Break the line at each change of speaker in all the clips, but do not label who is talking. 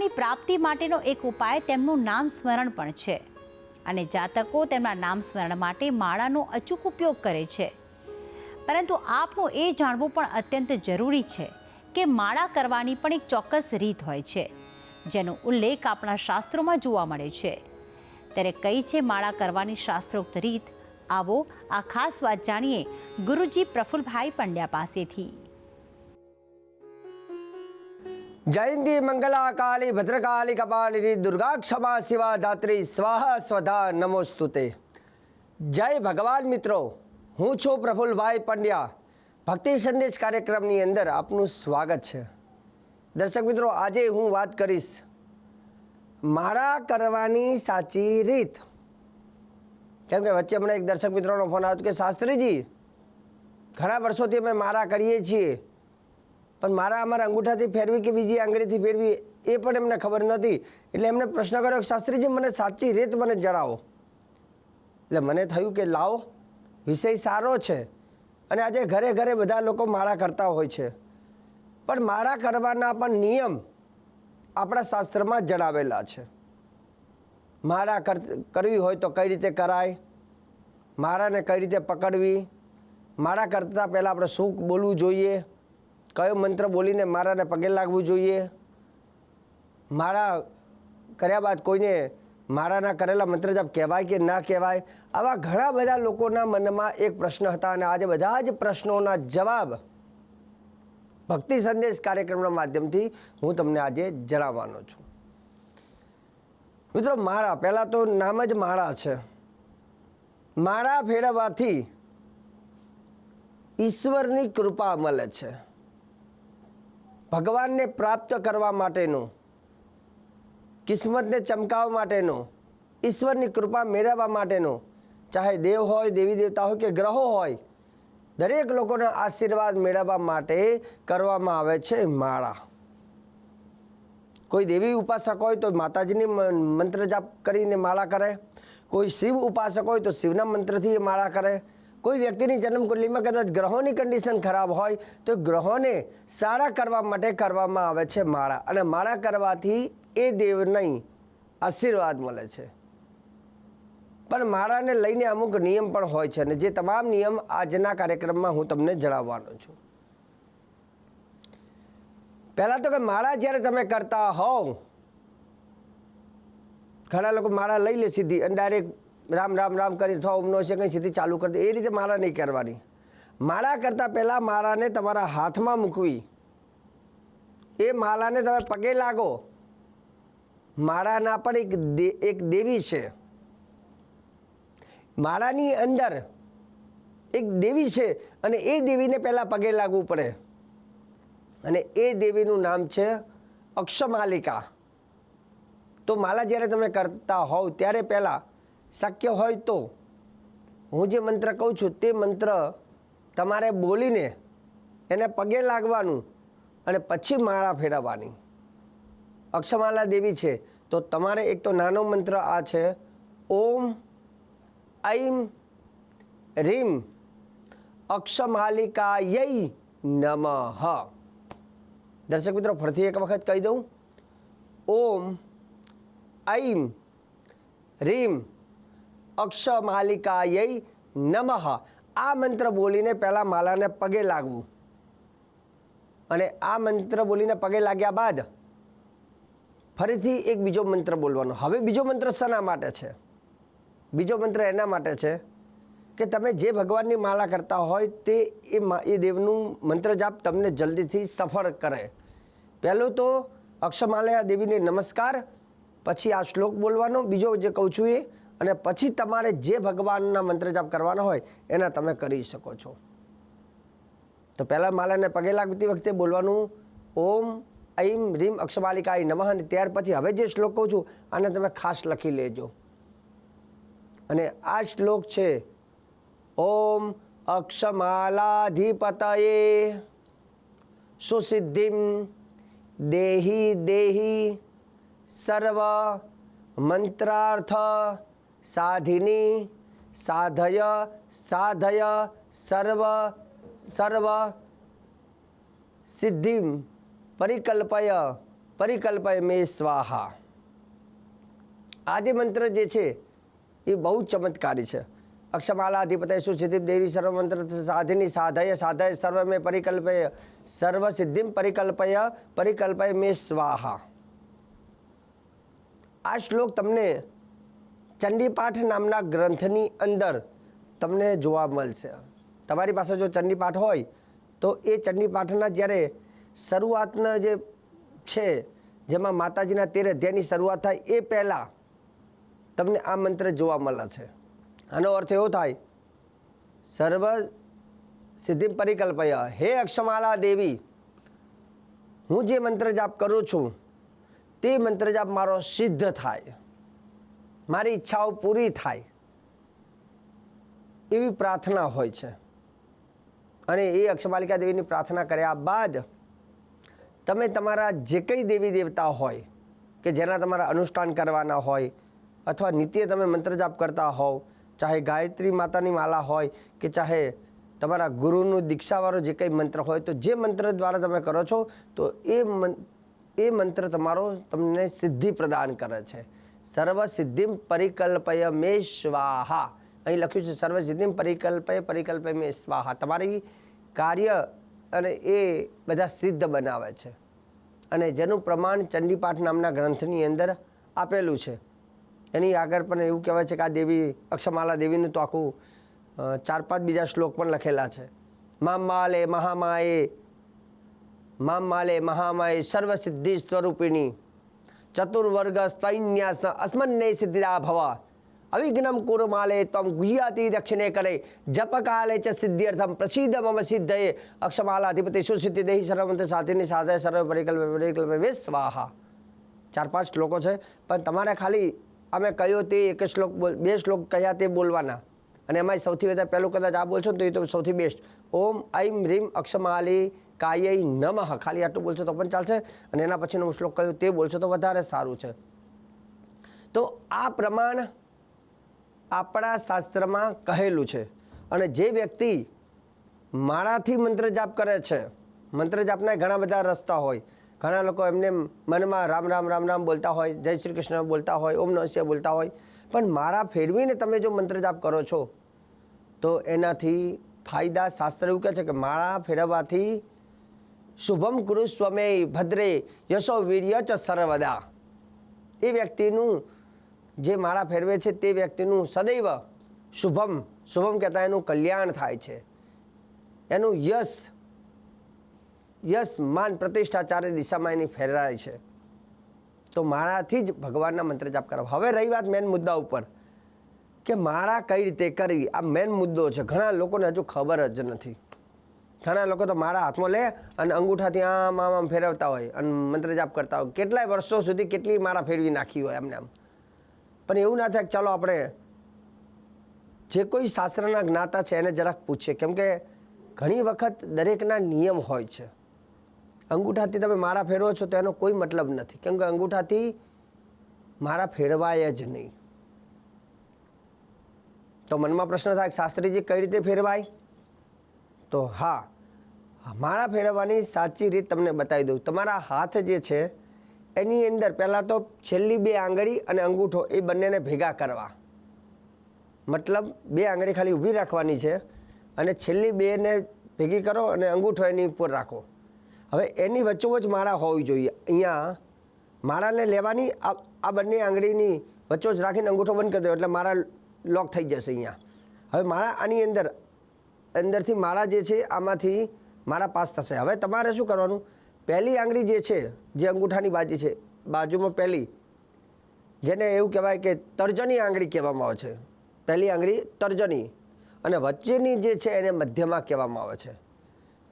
પ્રભુ પ્રાપ્તિ માટેનો એક ઉપાય તેમનું નામ સ્મરણ પણ છે. અને જાતકો તેમના નામ સ્મરણ માટે માળાનો અચૂક ઉપયોગ કરે છે. પરંતુ આપનું એ જાણવું પણ અત્યંત જરૂરી છે કે માળા કરવાની પણ એક ચોક્કસ રીત હોય છે, જેનો ઉલ્લેખ આપણા શાસ્ત્રોમાં જોવા મળે છે. ત્યારે કઈ છે માળા કરવાની શાસ્ત્રોક્ત રીત? આવો આ ખાસ વાત જાણીએ ગુરુજી પ્રફુલભાઈ પંડ્યા પાસેથી.
જયંતી મંગલા કાળી ભદ્રકાળી કપાલિની દુર્ગા ક્ષમા શિવા ધાત્રી સ્વાહા સ્વધા નમોસ્તુતે જય ભગવાન મિત્રો હું છું પ્રફુલભાઈ પંડ્યા ભક્તિ સંદેશ કાર્યક્રમની અંદર આપનું સ્વાગત છે દર્શક મિત્રો આજે હું વાત કરીશ મારા કરવાની સાચી રીત કેમ કે વચ્ચે હમણાં એક દર્શક મિત્રોનો ફોન આવ્યો કે, શાસ્ત્રીજી, ઘણા વર્ષોથી અમે મારા કરીએ છીએ. પણ મારા અમારા અંગૂઠાથી ફેરવી કે બીજી આંગળીથી ફેરવી એ પણ એમને ખબર નથી એટલે એમને પ્રશ્ન કર્યો શાસ્ત્રીજી, મને સાચી રીત મને જણાવો. એટલે મને થયું કે, લાવો, વિષય સારો છે અને આજે ઘરે ઘરે બધા લોકો માળા કરતા હોય છે. પણ માળા કરવાના પણ નિયમ આપણા શાસ્ત્રમાં જણાવેલા છે. માળા કર, કરવી હોય તો કઈ રીતે કરાય? માળાને કઈ રીતે પકડવી? માળા કરતાં પહેલાં આપણે શું બોલવું જોઈએ? કયો મંત્ર બોલીને મારાને પગે લાગવું જોઈએ? મારા કર્યા બાદ કોઈને મારાના કરેલા મંત્ર જપ કહેવાય કે ના કહેવાય? આવા ઘણા બધા લોકોના મનમાં એક પ્રશ્ન હતા અને આજે બધા જ પ્રશ્નોના જવાબ ભક્તિ સંદેશ કાર્યક્રમના માધ્યમથી હું તમને આજે જણાવવાનો છું. મિત્રો, માળા, પહેલાં તો નામ જ માળા છે. માળા ફેરવવાથી ઈશ્વરની કૃપા મળે છે. ભગવાનને પ્રાપ્ત કરવા માટેનું, કિસ્મતને ચમકાવવા માટેનું, ઈશ્વરની કૃપા મેળવવા માટેનું, ચાહે દેવ હોય, દેવી દેવતા હોય કે ગ્રહો હોય, દરેક લોકોના આશીર્વાદ મેળવવા માટે કરવામાં આવે છે માળા. કોઈ દેવી ઉપાસક હોય તો માતાજીની મંત્ર જાપ કરીને માળા કરે. કોઈ શિવ ઉપાસક હોય તો શિવના મંત્રથી માળા કરે. કોઈ વ્યક્તિની જન્મકુંડલીમાં કદાચ ગ્રહોની કન્ડિશન ખરાબ હોય, તો ગ્રહોને સારા કરવા માટે કરવામાં આવે છે માળા. અને માળા કરવાથી એ દેવની આશીર્વાદ મળે છે. પણ માળાને લઈને અમુક નિયમ પણ હોય છે અને જે તમામ નિયમ આજના કાર્યક્રમમાં હું તમને જણાવવાનો છું. પહેલાં તો કે માળા જ્યારે તમે કરતા હોવ, ઘણા લોકો માળા લઈ લે સીધી અને ડાયરેક્ટ રામ રામ રામ કરી અથવા ઓમનો છે, કંઈ સીધી ચાલુ કરી એ રીતે માળા નહીં કરવાની. માળા કરતાં પહેલાં માળાને તમારા હાથમાં મૂકવી. એ માળાને તમે પગે લાગો. માળાના પણ એક એક દેવી છે. માળાની અંદર એક દેવી છે અને એ દેવીને પહેલાં પગે લાગવું પડે. અને એ દેવીનું નામ છે અક્ષમાલિકા. તો માલા જ્યારે તમે કરતા હોવ ત્યારે પહેલાં શક્ય હોય તો હું જે મંત્ર કહું છું તે મંત્ર તમારે બોલીને એને પગે લાગવાનું અને પછી માળા ફેરવવાની. અક્ષમાલા દેવી છે. તો તમારે એક તો નાનો મંત્ર આ છે. ઓમ, ઐમ, રીમ, અક્ષમાલિકાય નમઃ. દર્શક મિત્રો, ફરીથી એક વખત કહી દઉં. ઓમ, ઐમ, રીમ અક્ષમાલિકાય નમઃ. આ મંત્ર બોલીને પહેલાં માલાને પગે લાગવું. અને આ મંત્ર બોલીને પગે લાગ્યા બાદ ફરીથી એક બીજો મંત્ર બોલવાનો. હવે બીજો મંત્ર શેના માટે છે? બીજો મંત્ર એના માટે છે કે તમે જે ભગવાનની માળા કરતા હોય તે એ એ દેવનું મંત્ર જાપ તમને જલ્દીથી સફળ કરે. પહેલું તો અક્ષમાલયા દેવીને નમસ્કાર, પછી આ શ્લોક બોલવાનો, બીજો જે કહું છું એ અને પછી તમારે જે ભગવાનના મંત્ર જાપ કરવાના હોય, એના તમે કરી શકો છો. તો પહેલાં માલાને પગે લાગતી વખતે બોલવાનું, ઓમ, ઐમ, રીમ અક્ષમાલિકાય નમઃ. અને ત્યાર પછી હવે જે શ્લોક કહું છું, આને તમે ખાસ લખી લેજો. અને આ શ્લોક છે, ઓમ અક્ષમાલાધિપતયે સુસિદ્ધિમ દેહી દેહી સર્વ મંત્રાર્થ સાધિની સાધય સાધય સર્વ સર્વ સિદ્ધિમ પરિકલ્પય પરિકલ્પય મે સ્વાહા આજે મંત્ર જે છે એ બહુ ચમત્કારી છે અક્ષમાલા અધિપતય સુસિદ્ધિ દેવી સર્વ મંત્ર સાધિની સાધય સાધય સર્વ મે પરિકલ્પય સર્વ સિદ્ધિમ પરિકલ્પય પરિકલ્પય મે સ્વાહા આ શ્લોક તમને ચંડીપાઠ નામના ગ્રંથની અંદર તમને જોવા મળશે. તમારી પાસે જો ચંડીપાઠ હોય, તો એ ચંડીપાઠના જ્યારે શરૂઆતના જે છે, જેમાં માતાજીના તેર અધ્યાયની શરૂઆત થાય, એ પહેલાં તમને આ મંત્ર જોવા મળે છે. આનો અર્થ એવો થાય, સર્વ સિદ્ધિ પરિકલ્પય, હે અક્ષમાલા દેવી, હું જે મંત્ર જાપ કરું છું, તે મંત્ર જાપ મારો સિદ્ધ થાય. મારી ઈચ્છાઓ પૂરી થાય એવી પ્રાર્થના હોય છે. અને એ અક્ષમાલિકા દેવીની પ્રાર્થના કર્યા બાદ તમે તમારા જે કંઈ દેવી દેવતા હોય કે જેના તમારા અનુષ્ઠાન કરવાના હોય અથવા નિત્ય તમે મંત્ર જાપ કરતા હોવ, ચાહે ગાયત્રી માતાની માલા હોય કે ચાહે તમારા ગુરુનું દીક્ષાવાળો જે કંઈ મંત્ર હોય, તો જે મંત્ર દ્વારા તમે કરો છો, તો એ એ મંત્ર તમારો તમને સિદ્ધિ પ્રદાન કરે છે. સર્વ સિદ્ધિમ પરિકલ્પય મે સ્વાહા અહીં લખ્યું છે સર્વ સિદ્ધિમ પરિકલ્પય પરિકલ્પય મે સ્વાહા તમારી કાર્ય અને એ બધા સિદ્ધ બનાવે છે. અને જેનું પ્રમાણ ચંડીપાઠ નામના ગ્રંથની અંદર આપેલું છે. એની આગળ પણ એવું કહેવાય છે કે આ દેવી, અક્ષમાલા દેવીનું તો આખું ચાર પાંચ બીજા શ્લોક પણ લખેલા છે. મામ માલે મહામાએ મામ માલે મહામાએ સર્વસિદ્ધિ સ્વરૂપિણી ચતુર્વર્ગ સ્તૈન્યાસ અસ્મન્ને સિદ્ધિરા ભવા અવિઘ્નમ કુરુમાલે ત્વમ ગુહ્યાતિ દક્ષિણે કરે જપ કાલે ચ સિદ્ધિર્થમ પ્રસિદ્ધ મમ સિદ્ધયે અક્ષમાલાધિપતિ સુસિદ્ધિ દેહી સર્વમંત્ર સાધિની સાધય સર્વ પરિકલ્પ પરિકલ્પ સ્વાહા ચાર પાંચ શ્લોકો છે પણ તમારે ખાલી અમે કયો તે એક શ્લોક બોલ બે શ્લોક કયા તે બોલવાના અને એમાં સૌથી વધારે પહેલું કદાચ આ બોલશો ને તો એ તો સૌથી બેસ્ટ ઓમ ઐમ રીમ, અક્ષમાલી, કાય, નમઃ. ખાલી આટલું બોલશો તો પણ ચાલશે અને એના પછીનો હું શ્લોક કહ્યું તે બોલશો તો વધારે સારું છે. તો આ પ્રમાણ આપણા શાસ્ત્રમાં કહેલું છે. અને જે વ્યક્તિ માળાથી મંત્ર જાપ કરે છે, મંત્ર જાપના ઘણા બધા રસ્તા હોય. ઘણા લોકો એમને મનમાં રામ રામ રામ રામ બોલતા હોય, જય શ્રી કૃષ્ણ બોલતા હોય, ઓમ નસ્ય બોલતા હોય. પણ માળા ફેરવીને તમે જો મંત્ર જાપ કરો છો તો એનાથી ફાયદા શાસ્ત્ર એવું કહે છે કે માળા ફેરવવાથી શુભમ કુરુ સ્વમે ભદ્રે યશો વીર્ય ચ સર્વદા. એ વ્યક્તિનું જે માળા ફેરવે છે તે વ્યક્તિનું સદૈવ શુભમ શુભમ કહેતા એનું કલ્યાણ થાય છે. એનું યશ યશ માન પ્રતિષ્ઠા ચારે દિશામાં એની ફેરવાય છે. તો માળાથી જ ભગવાનના મંત્ર જાપ કરવા હવે રહી વાત મેન મુદ્દા ઉપર. કે માળા કઈ રીતે કરવી? આ મેન મુદ્દો છે. ઘણા લોકોને હજુ ખબર જ નથી. ઘણા લોકો તો મારા હાથમાં લે અને અંગૂઠાથી આમ આમ આમ ફેરવતા હોય અને મંત્ર જાપ કરતા હોય. કેટલાય વર્ષો સુધી કેટલી માળા ફેરવી નાખી હોય એમને આમ પણ એવું ના થાય કે ચાલો આપણે જે કોઈ શાસ્ત્રના જ્ઞાતા છે એને જરાક પૂછીએ. કેમ કે ઘણી વખત દરેકના નિયમ હોય છે. અંગૂઠાથી તમે મારા ફેરવો છો તો એનો કોઈ મતલબ નથી. કેમ કે અંગૂઠાથી મારા ફેરવાય જ નહીં. તો મનમાં પ્રશ્ન થાય શાસ્ત્રીજી કઈ રીતે ફેરવાય? તો હા માળા ફેરવવાની સાચી રીત તમને બતાવી દઉં. તમારા હાથ જે છે, એની અંદર પહેલાં તો છેલ્લી બે આંગળી અને અંગૂઠો એ બંનેને ભેગા કરવા. મતલબ બે આંગળી ખાલી ઊભી રાખવાની છે અને છેલ્લી બેને ભેગી કરો અને અંગૂઠો એની ઉપર રાખો. હવે એની વચ્ચોવચ માળા હોવી જોઈએ. અહીંયા માળાને લેવાની આ આ બંને આંગળીની વચ્ચોવચ રાખીને અંગૂઠો બંધ કરી દો એટલે માળા લોક થઈ જશે અહીંયા. હવે મારા, આની અંદર, અંદરથી માળા જે છે, આમાંથી માળા પાસ થશે. હવે તમારે શું કરવાનું? પહેલી આંગળી જે છે, જે અંગૂઠાની બાજુ છે, બાજુમાં પહેલી, જેને એવું કહેવાય કે તર્જની આંગળી કહેવામાં આવે છે. પહેલી આંગળી તર્જની અને વચ્ચેની જે છે, એને મધ્યમાં કહેવામાં આવે છે.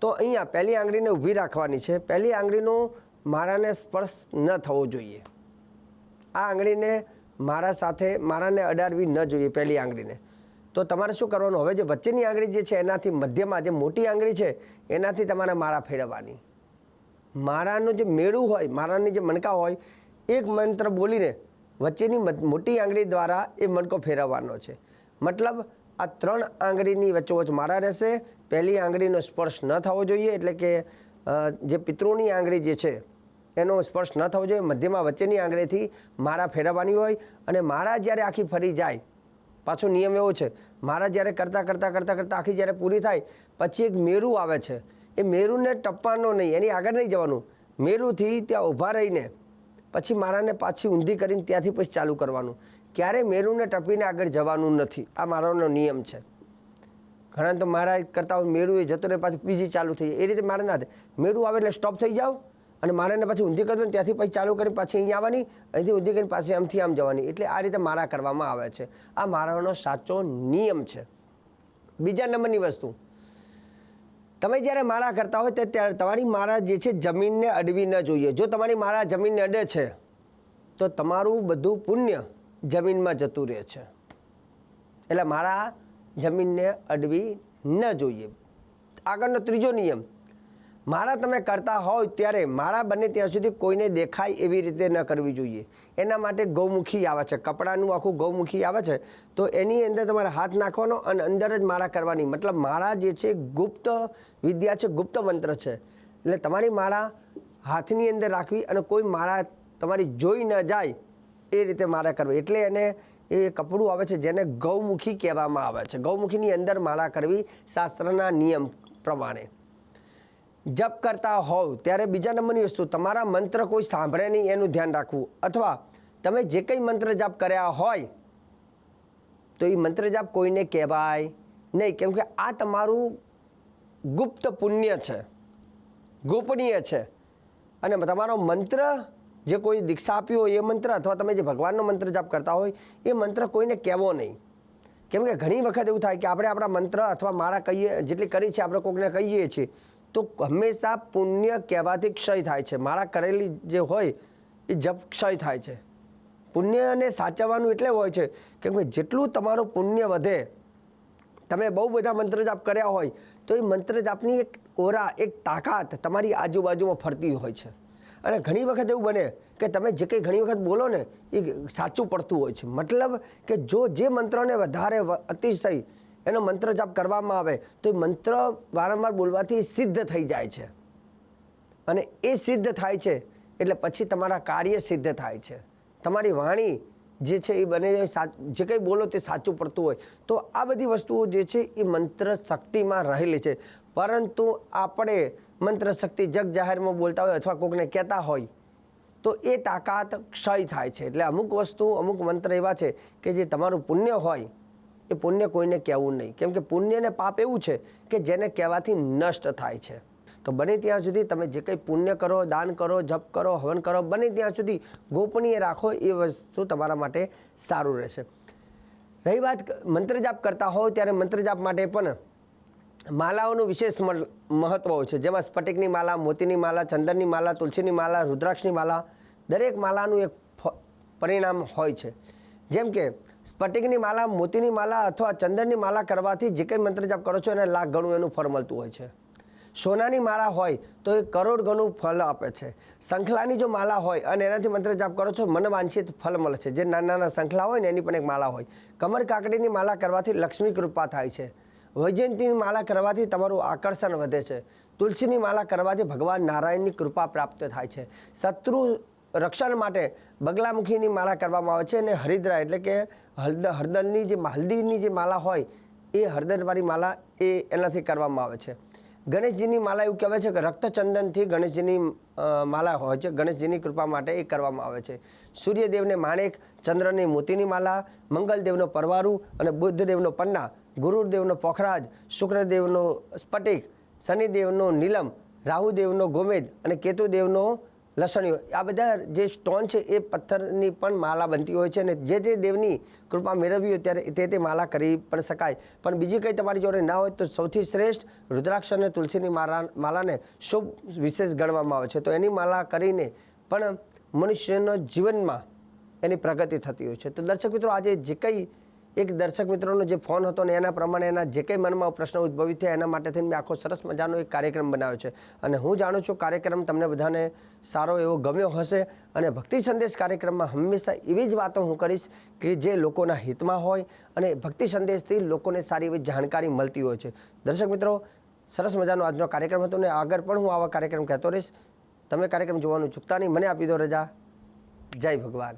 તો અહીંયા પહેલી આંગળીને ઊભી રાખવાની છે. પહેલી આંગળીનો માળાને સ્પર્શ ન થવો જોઈએ. આ આંગળીને માળા સાથે મારાને અડાડવી ન જોઈએ પહેલી આંગળીને. તો તમારે શું કરવાનું? હવે જે વચ્ચેની આંગળી જે છે, એનાથી મધ્યમાં જે મોટી આંગળી છે, એનાથી તમારે માળા ફેરવવાની. મારાનું જે મેળું હોય, મારાની જે મણકા હોય, એક મંત્ર બોલીને વચ્ચેની મોટી આંગળી દ્વારા એ મણકો ફેરવવાનો છે. મતલબ, આ ત્રણ આંગળીની વચ્ચોવચ માળા રહેશે. પહેલી આંગળીનો સ્પર્શ ન થવો જોઈએ, એટલે કે જે પિતૃની આંગળી જે છે એનો સ્પર્શ ન થવો જોઈએ. મધ્યમાં વચ્ચેની આંગળીથી માળા ફેરવવાની હોય અને માળા જ્યારે આખી ફરી જાય, પાછો નિયમ એવો છે, માળા જ્યારે કરતાં કરતાં કરતાં કરતાં આખી જ્યારે પૂરી થાય, પછી એક મેરું આવે છે. એ મેરુને ટપવાનો નહીં, એની આગળ નહીં જવાનું. મેરુથી ત્યાં ઊભા રહીને પછી માળાને પાછી ઊંધી કરીને ત્યાંથી પછી ચાલુ કરવાનું. ક્યારે મેરુને ટપીને આગળ જવાનું નથી, આ મારાનો નિયમ છે. ઘણા તો મારા કરતા હોય એ જતો રહે, પાછું બીજી ચાલુ થઈ જાય. એ રીતે મારે ના થાય. મેરું આવે એટલે સ્ટોપ થઈ જાવ અને મારાને પછી ઊંધી કરતો ને ત્યાંથી પછી ચાલુ કરીને પાછી અહીંયા આવવાની, અહીંથી ઊંધી કરીને પાછી આમથી આમ જવાની. એટલે આ રીતે માળા કરવામાં આવે છે. આ માળાનો સાચો નિયમ છે. બીજા નંબરની વસ્તુ. તમે જ્યારે માળા કરતા હોય ત્યારે તમારી માળા જે છે જમીનને અડવી ન જોઈએ. જો તમારી માળા જમીનને અડે છે, તો તમારું બધું પુણ્ય જમીનમાં જતું રહે છે. એટલે માળા જમીનને અડવી ન જોઈએ. આગળનો ત્રીજો નિયમ. માળા તમે કરતા હોય ત્યારે માળા બને ત્યાં સુધી કોઈને દેખાય એવી રીતે ન કરવી જોઈએ. એના માટે ગૌમુખી આવે છે. કપડાનું આખું ગૌમુખી આવે છે. તો એની અંદર તમારે હાથ નાખવાનો અને અંદર જ માળા કરવાની. મતલબ માળા જે છે, ગુપ્ત વિદ્યા છે, ગુપ્ત મંત્ર છે. એટલે તમારી માળા હાથની અંદર રાખવી અને કોઈ માળા તમારી જોઈ ન જાય એ રીતે માળા કરવી. એટલે એને એ કપડું આવે છે જેને ગૌમુખી કહેવામાં આવે છે. ગૌમુખીની અંદર માળા કરવી શાસ્ત્રના નિયમ પ્રમાણે. જપ કરતા હોવ ત્યારે બીજા નંબરની વસ્તુ, તમારા મંત્ર કોઈ સાંભળે નહીં, એનું ધ્યાન રાખવું. અથવા તમે જે કંઈ મંત્ર જાપ કર્યા હોય, તો એ મંત્ર જાપ કોઈને કહેવાય નહીં. કેમ કે આ તમારું ગુપ્ત પુણ્ય છે. ગોપનીય છે. અને તમારો મંત્ર જે કોઈ દીક્ષા આપી હોય, એ મંત્ર અથવા તમે જે ભગવાનનો મંત્ર જાપ કરતા હોય, એ મંત્ર કોઈને કહેવો નહીં. કેમ કે ઘણી વખત એવું થાય કે આપણે આપણા મંત્ર અથવા માળા કહીએ, જેટલી કરી છે, આપણે કોઈકને કહીએ છીએ તો હંમેશા પુણ્ય કહેવાથી ક્ષય થાય છે. માળા કરેલી જે હોય એ જપ ક્ષય થાય છે. પુણ્યને સાચવવાનું એટલે હોય છે કે જેટલું તમારું પુણ્ય વધે, તમે બહુ બધા મંત્ર જાપ કર્યા હોય, તો એ મંત્ર જાપની એક ઓરા, એક તાકાત તમારી આજુબાજુમાં ફરતી હોય છે. અને ઘણી વખત એવું બને કે તમે જે કંઈ ઘણી વખત બોલો ને, એ સાચું પડતું હોય છે. મતલબ કે જો જે મંત્રને વધારે અતિશય એનો મંત્ર જાપ કરવામાં આવે, તો એ મંત્ર વારંવાર બોલવાથી સિદ્ધ થઈ જાય છે. અને એ સિદ્ધ થાય છે, એટલે પછી તમારા કાર્ય સિદ્ધ થાય છે. તમારી વાણી જે છે એ બને જે કંઈ બોલો તે સાચું પડતું હોય. તો આ બધી વસ્તુઓ જે છે એ મંત્ર શક્તિમાં રહેલી છે. પરંતુ આપણે મંત્ર શક્તિ જગ જાહેરમાં બોલતા હોય અથવા કોકને કહેતા હોય, તો એ તાકાત ક્ષય થાય છે. એટલે અમુક વસ્તુ અમુક મંત્ર એવા છે કે જે તમારું પુણ્ય હોય એ પુણ્ય કોઈને કહેવું નહીં. કેમ કે પુણ્ય અને પાપ એવું છે કે જેને કહેવાથી નષ્ટ થાય છે. તો બને ત્યાં સુધી તમે જે કંઈ પુણ્ય કરો, દાન કરો, જપ કરો, હવન કરો, બને ત્યાં સુધી ગોપનીય રાખો એ વસ્તુ તમારા માટે સારું રહેશે. રહી વાત મંત્ર જાપ કરતા હોવ ત્યારે મંત્ર જાપ માટે પણ માલાઓનું વિશેષ મહત્ત્વ હોય છે. જેમાં સ્ફટિકની માલા, મોતીની માલા, ચંદનની માલા, તુલસીની માલા, રુદ્રાક્ષની માલા, દરેક માલાનું એક પરિણામ હોય છે. જેમ કે સ્ફટિકની માલા, મોતીની માલા અથવા ચંદનની માલા કરવાથી જે કંઈ મંત્ર જાપ કરો છો એને લાખ ગણું એનું ફળ મળતું હોય છે. સોનાની માળા હોય તો એ કરોડ ગણું ફળ આપે છે. શંખલાની જો માલા હોય અને એનાથી મંત્ર જાપ કરો છો મન વાંછિત ફળ મળે છે. જે નાના નાના શંખલા હોય ને એની પણ એક માળા હોય. કમર કાકડીની માળા કરવાથી લક્ષ્મી કૃપા થાય છે. વૈજયંતીની માળા કરવાથી તમારું આકર્ષણ વધે છે. તુલસીની માળા કરવાથી ભગવાન નારાયણની કૃપા પ્રાપ્ત થાય છે. શત્રુ રક્ષણ માટે બગલામુખીની માળા કરવામાં આવે છે અને હરિદ્રા એટલે કે હળદ હળદરની જે હલ્દીની જે માળા હોય એ હળદરવાળી માળા એ એનાથી કરવામાં આવે છે. ગણેશજીની માલા એવું કહેવાય છે કે રક્તચંદનથી ગણેશજીની માળા હોય છે. ગણેશજીની કૃપા માટે એ કરવામાં આવે છે. સૂર્યદેવને માણેક, ચંદ્રની મોતીની માલા મંગલદેવનો પરવારું અને બુદ્ધદેવનો પન્ના, ગુરુદેવનો પોખરાજ, શુક્રદેવનો સ્ફટિક, શનિદેવનો નીલમ, રાહુદેવનો ગોમેદ અને કેતુદેવનો લસણીઓ. આ બધા જે સ્ટોન છે એ પથ્થરની પણ માલા બનતી હોય છે અને જે જે દેવની કૃપા મેળવવી હોય ત્યારે તે તે માલા કરી પણ શકાય. પણ બીજી કંઈ તમારી જોડે ના હોય તો સૌથી શ્રેષ્ઠ રુદ્રાક્ષ અને તુલસીની મારા, માલાને શુભ વિશેષ ગણવામાં આવે છે. તો એની માલા કરીને પણ મનુષ્યના જીવનમાં એની પ્રગતિ થતી હોય છે. તો દર્શક મિત્રો, આજે જે કંઈ એક દર્શક મિત્રોનો જે ફોન હતો ને એના પ્રમાણે એના જે કંઈ મનમાં પ્રશ્ન ઉદ્ભવિત થયા એના માટે થઈને મેં આખો સરસ મજાનો એક કાર્યક્રમ બનાવ્યો છે. અને હું જાણું છું કાર્યક્રમ તમને બધાને સારો એવો ગમ્યો હશે અને ભક્તિ સંદેશ કાર્યક્રમમાં હંમેશા એવી જ વાતો હું કરીશ કે જે લોકોના હિતમાં હોય અને ભક્તિ સંદેશથી લોકોને સારી એવી જાણકારી મળતી હોય છે. દર્શક મિત્રો, સરસ મજાનો આજનો કાર્યક્રમ હતો ને આગળ પણ હું આવા કાર્યક્રમ કહેતો રહીશ. તમે કાર્યક્રમ જોવાનું ચૂકતા નહીં. મને આપી દો રજા. જય ભગવાન.